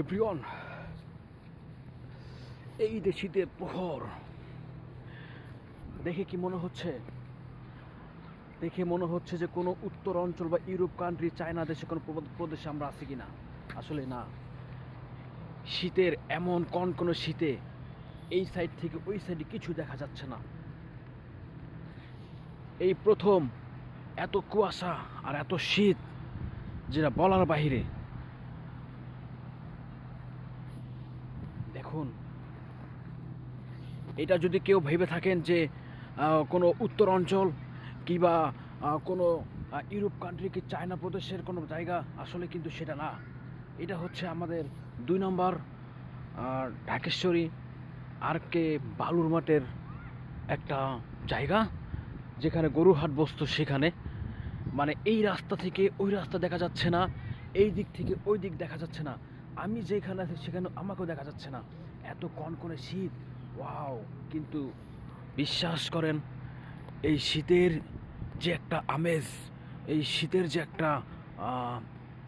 Everyone এই যে শীতের প্রহর। দেখে কি মনে হচ্ছে? দেখে মনে হচ্ছে যে কোনো উত্তর অঞ্চল বা ইউরোপ কান্ট্রি চায়না দেশে কোনো প্রদেশে আমরা আছি কি না আসলে না। শীতের এমন কোন কোনো শীতে এই সাইড থেকে ওই সাইডে কিছু দেখা যাচ্ছে না। এই প্রথম এত কুয়াশা আর এত শীত, যেটা বলার বাহিরে দেখুন। এটা যদি কেউ ভেবে থাকেন যে কোনো উত্তর অঞ্চল কিংবা কোনো ইউরোপ কান্ট্রি কি চায়না প্রদেশের কোনো জায়গা, আসলে কিন্তু সেটা না। এটা হচ্ছে আমাদের দুই নম্বর ঢাকেশ্বরী আর কে বালুর মাঠের একটা জায়গা, যেখানে গরুহাট বসতো সেখানে। মানে এই রাস্তা থেকে ওই রাস্তা দেখা যাচ্ছে না, এই দিক থেকে ওই দিক দেখা যাচ্ছে না। আমি যেখানে আছি সেখানে আমাকেও দেখা যাচ্ছে না। এত কনকনে শীত। ওয়াও, কিন্তু বিশ্বাস করেন, এই শীতের যে একটা আমেজ, এই শীতের যে একটা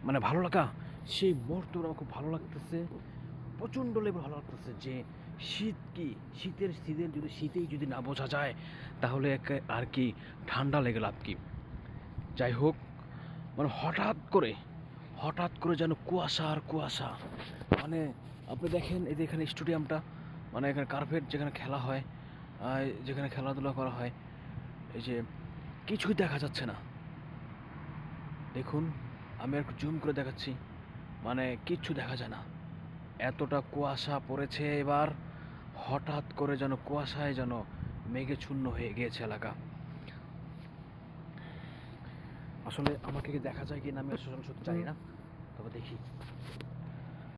মানে ভালো লাগা, সেই মুহূর্তটা আমার খুব ভালো লাগতেছে। প্রচণ্ড লেভেল ভালো লাগতেছে যে শীত কি? শীতের শীতের যদি, শীতেই যদি না বোঝা যায়, তাহলে আর কি ঠান্ডা লেগে লাভ কি? যাই হোক মানে হঠাৎ করে হঠাৎ করে যেন কুয়াশা আর কুয়াশা। মানে আপনি দেখেন এই যে এখানে স্টেডিয়ামটা মানে এখানে কার্পেট যেখানে খেলা হয় যেখানে খেলাধুলা করা হয়, এই যে কিছুই দেখা যাচ্ছে না। দেখুন, আমি একটু জুম করে দেখাচ্ছি। মানে কিচ্ছু দেখা যায় না। এতটা কুয়াশা পড়েছে এবার, হঠাৎ করে যেন কুয়াশায় যেন মেঘে শূন্য হয়ে গিয়েছে এলাকা। আসলে আমাকে দেখা যায় কি না আমি আসলে সত্যি জানি না। তবে দেখি।